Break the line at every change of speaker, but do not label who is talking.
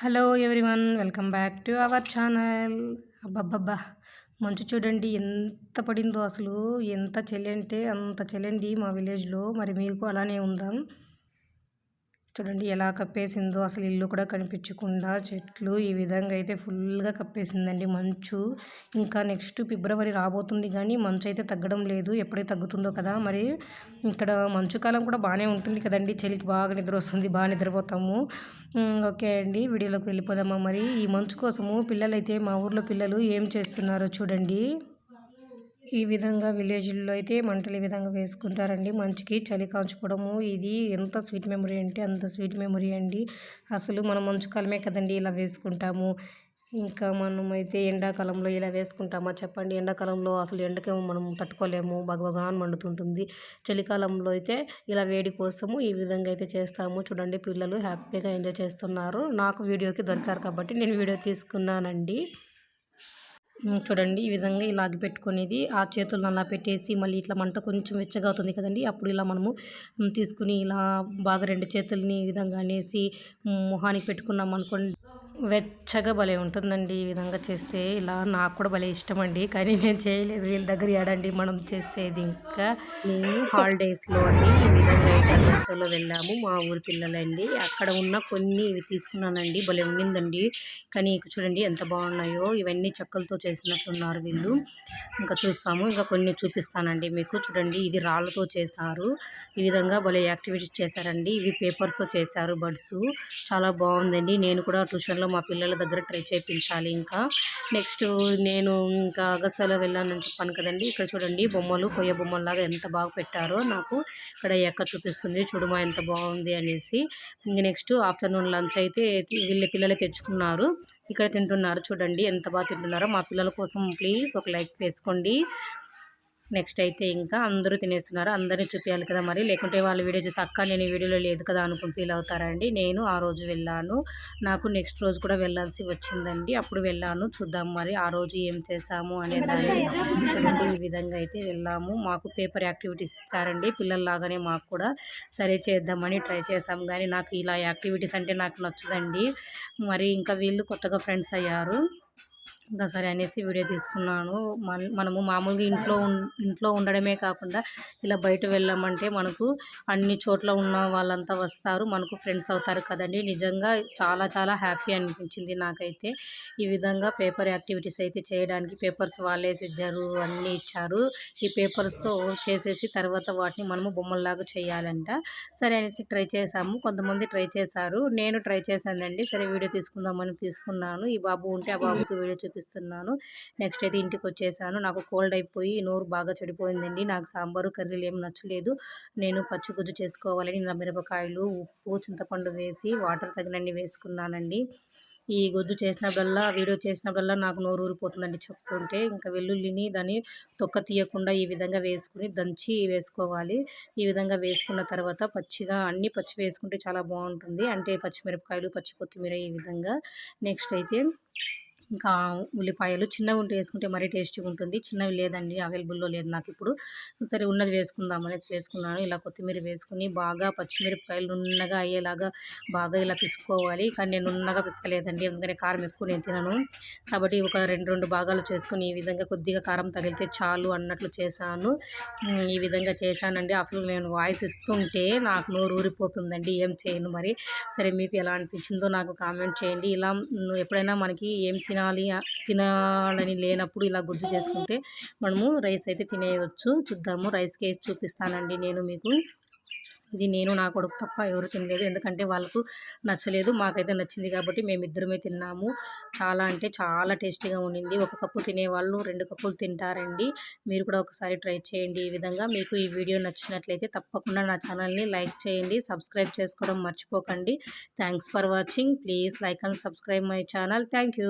Hello everyone welcome back to our channel అబ్బబ్బబ్బా మంచు చూడండి ఎంత పడిందో అసలు ఎంత చలి అంటే అంత చలి మా విలేజ్లో మరి మీకు అలానే ఉందాం. చూడండి ఎలా కప్పేసిందో అసలు ఇల్లు కూడా కనిపించకుండా చెట్లు ఈ విధంగా అయితే ఫుల్గా కప్పేసిందండి మంచు. ఇంకా నెక్స్ట్ ఫిబ్రవరి రాబోతుంది కానీ మంచు అయితే తగ్గడం లేదు. ఎప్పుడైతే తగ్గుతుందో కదా మరి ఇక్కడ మంచు కాలం కూడా బాగానే ఉంటుంది కదండి. చలికి బాగా నిద్ర వస్తుంది బాగా నిద్రపోతాము. ఓకే అండి. వీడియోలోకి వెళ్ళిపోదామా మరి? ఈ మంచు కోసము పిల్లలైతే మా ఊర్లో పిల్లలు ఏం చేస్తున్నారో చూడండి. ఈ విధంగా విలేజ్లో అయితే మంటలు ఈ విధంగా వేసుకుంటారండి. మంచికి చలి కాల్చుకోవడము ఇది ఎంత స్వీట్ మెమరీ అంటే అంత స్వీట్ మెమరీ అండి. అసలు మనం మంచుకాలమే కదండి ఇలా వేసుకుంటాము. ఇంకా మనమైతే ఎండాకాలంలో ఇలా వేసుకుంటామా చెప్పండి. ఎండాకాలంలో అసలు ఎండకేమో మనం తట్టుకోలేము. బగబగాన్ మండుతుంటుంది. చలికాలంలో అయితే ఇలా వేడి కోసము ఈ విధంగా అయితే చేస్తాము. చూడండి పిల్లలు హ్యాపీగా ఎంజాయ్ చేస్తున్నారు. నాకు వీడియోకి దొరికారు కాబట్టి నేను వీడియో తీసుకున్నానండి. చూడండి ఈ విధంగా ఇలా పెట్టుకునేది. ఆ చేతులను అలా పెట్టేసి మళ్ళీ ఇట్లా మంట కొంచెం వెచ్చగా అవుతుంది కదండి. అప్పుడు ఇలా మనము తీసుకుని ఇలా బాగా రెండు చేతుల్ని ఈ విధంగా అనేసి మొహానికి పెట్టుకున్నాం అనుకోండి. వెచ్చగా భలే ఉంటుందండి ఈ విధంగా చేస్తే. ఇలా నాకు కూడా భలే ఇష్టం అండి కానీ నేను చేయలేదు. వీళ్ళ దగ్గర ఏడండి మనం చేసేది ఇంకా. హాలిడేస్లో అండి ఈ విధంగా వెళ్ళాము. మా ఊరి పిల్లలండి. అక్కడ ఉన్న కొన్ని ఇవి తీసుకున్నానండి. భలే ఉండిందండి. కానీ చూడండి ఎంత బాగున్నాయో. ఇవన్నీ చెక్కలతో చేసినట్లున్నారు వీళ్ళు. ఇంకా చూస్తాము. ఇంకా కొన్ని చూపిస్తానండి మీకు. చూడండి ఇది రాళ్ళతో చేశారు. ఈ విధంగా భలే యాక్టివిటీస్ చేశారండి. ఇవి పేపర్స్తో చేశారు బర్డ్స్ చాలా బాగుందండి. నేను కూడా ట్యూషన్లో మా పిల్లల దగ్గర ట్రై చేయించాలి ఇంకా. నెక్స్ట్ నేను ఇంకా అగస్సాలో వెళ్ళానని చెప్పాను కదండి. ఇక్కడ చూడండి బొమ్మలు కొయ్య బొమ్మలాగా ఎంత బాగా పెట్టారో నాకు ఇక్కడ ఎక్క చూపిస్తుంది. చూడమా ఎంత బాగుంది అనేసి. ఇంకా నెక్స్ట్ ఆఫ్టర్నూన్ లంచ్ అయితే వీళ్ళ పిల్లలు తెచ్చుకున్నారు. ఇక్కడ తింటున్నారు. చూడండి ఎంత బాగా తింటున్నారో. మా పిల్లల కోసం ప్లీజ్ ఒక లైక్ వేసుకోండి. నెక్స్ట్ అయితే ఇంకా అందరూ తినేస్తున్నారు. అందరినీ చూపించాలి కదా మరి. లేకుంటే వాళ్ళు వీడియో చూసి అక్క నేను వీడియోలో లేదు కదా అనుకుని ఫీల్ అవుతారండి. నేను ఆ రోజు వెళ్ళాను. నాకు నెక్స్ట్ రోజు కూడా వెళ్ళాల్సి వచ్చిందండి. అప్పుడు వెళ్ళాను. చూద్దాం మరి ఆ రోజు ఏం చేసాము అనేదాన్ని చూడండి ఈ విధంగా అయితే వెళ్ళాము. మాకు పేపర్ యాక్టివిటీస్ ఇచ్చారండి. పిల్లల్లాగానే మాకు కూడా సరే చేద్దామని ట్రై చేసాం కానీ నాకు ఇలా యాక్టివిటీస్ అంటే నాకు నచ్చదండి. మరి ఇంకా వీళ్ళు కొత్తగా ఫ్రెండ్స్ అయ్యారు. ఇంకా సరే అనేసి వీడియో తీసుకున్నాను. మనము మామూలుగా ఇంట్లో ఇంట్లో ఉండడమే కాకుండా ఇలా బయట వెళ్ళామంటే మనకు అన్ని చోట్ల ఉన్న వాళ్ళంతా వస్తారు. మనకు ఫ్రెండ్స్ అవుతారు కదండి. నిజంగా చాలా చాలా హ్యాపీ అనిపించింది నాకైతే. ఈ విధంగా పేపర్ యాక్టివిటీస్ అయితే చేయడానికి పేపర్స్ వాళ్ళేసి ఇచ్చారు అన్నీ ఇచ్చారు. ఈ పేపర్స్తో చేసేసి తర్వాత వాటిని మనము బొమ్మల్లాగా చేయాలంట. సరే అనేసి ట్రై చేశాము. కొంతమంది ట్రై చేశారు. నేను ట్రై చేశానండి. సరే వీడియో తీసుకుందామని తీసుకున్నాను. ఈ బాబు ఉంటే ఆ బాబుకి వీడియో చూపి చూపిస్తున్నాను. నెక్స్ట్ అయితే ఇంటికి వచ్చేసాను నాకు కోల్డ్ అయిపోయి నోరు బాగా చెడిపోయిందండి. నాకు సాంబారు కర్రీలు ఏం నచ్చలేదు. నేను పచ్చిగుజ్జు చేసుకోవాలని నా మిరపకాయలు ఉప్పు చింతపండు వేసి వాటర్ తగినన్ని వేసుకున్నానండి. ఈ గొజ్జు చేసినప్పుడల్లా వీడియో చేసినప్పుడల్లా నాకు నోరు ఊరిపోతుందండి చెప్తుంటే. ఇంకా వెల్లుల్లిని దాన్ని తొక్క తీయకుండా ఈ విధంగా వేసుకుని దంచి వేసుకోవాలి. ఈ విధంగా వేసుకున్న తర్వాత పచ్చిగా అన్ని పచ్చి వేసుకుంటే చాలా బాగుంటుంది. అంటే పచ్చిమిరపకాయలు పచ్చి కొత్తిమీర ఈ విధంగా. నెక్స్ట్ అయితే ఇంకా ఉల్లిపాయలు చిన్నవి ఉంటే వేసుకుంటే మరీ టేస్టీగా ఉంటుంది. చిన్నవి లేదండి అవైలబుల్లో లేదు నాకు ఇప్పుడు. సరే ఉన్నది వేసుకుందాం అనేసి వేసుకున్నాను. ఇలా కొత్తిమీర వేసుకుని బాగా పచ్చిమిరపకాయలు నున్నగా అయ్యేలాగా బాగా ఇలా పిసుకోవాలి. కానీ నేను నున్నగా పిసకలేదండి. ఎందుకంటే కారం ఎక్కువ నేను తినను. కాబట్టి ఒక రెండు రెండు భాగాలు చేసుకుని ఈ విధంగా కొద్దిగా కారం తగిలితే చాలు అన్నట్లు చేశాను. ఈ విధంగా చేశానండి. అసలు నేను వాయిస్ ఇస్తుంటే నాకు నోరు ఊరిపోతుందండి. ఏం చేయను మరి. సరే మీకు ఎలా అనిపించిందో నాకు కామెంట్ చేయండి. ఇలా ఎప్పుడైనా మనకి ఏం తిన తినాలి తినాలని లేనప్పుడు ఇలా గుజ్జు చేసుకుంటే మనము రైస్ అయితే తినేయవచ్చు చూద్దాము రైస్ కేసి చూపిస్తానండి నేను మీకు. ఇది నేను నా కొడుకు తప్ప ఎవరు తినలేదు. ఎందుకంటే వాళ్ళకు నచ్చలేదు మాకైతే నచ్చింది కాబట్టి మేమిద్దరమే తిన్నాము. చాలా అంటే చాలా టేస్టీగా ఉండింది. ఒక కప్పు తినేవాళ్ళు రెండు కప్పులు తింటారండి. మీరు కూడా ఒకసారి ట్రై చేయండి ఈ విధంగా. మీకు ఈ వీడియో నచ్చినట్లయితే తప్పకుండా నా ఛానల్ని లైక్ చేయండి సబ్స్క్రైబ్ చేసుకోవడం మర్చిపోకండి. Thanks for watching. Please like and subscribe my channel. Thank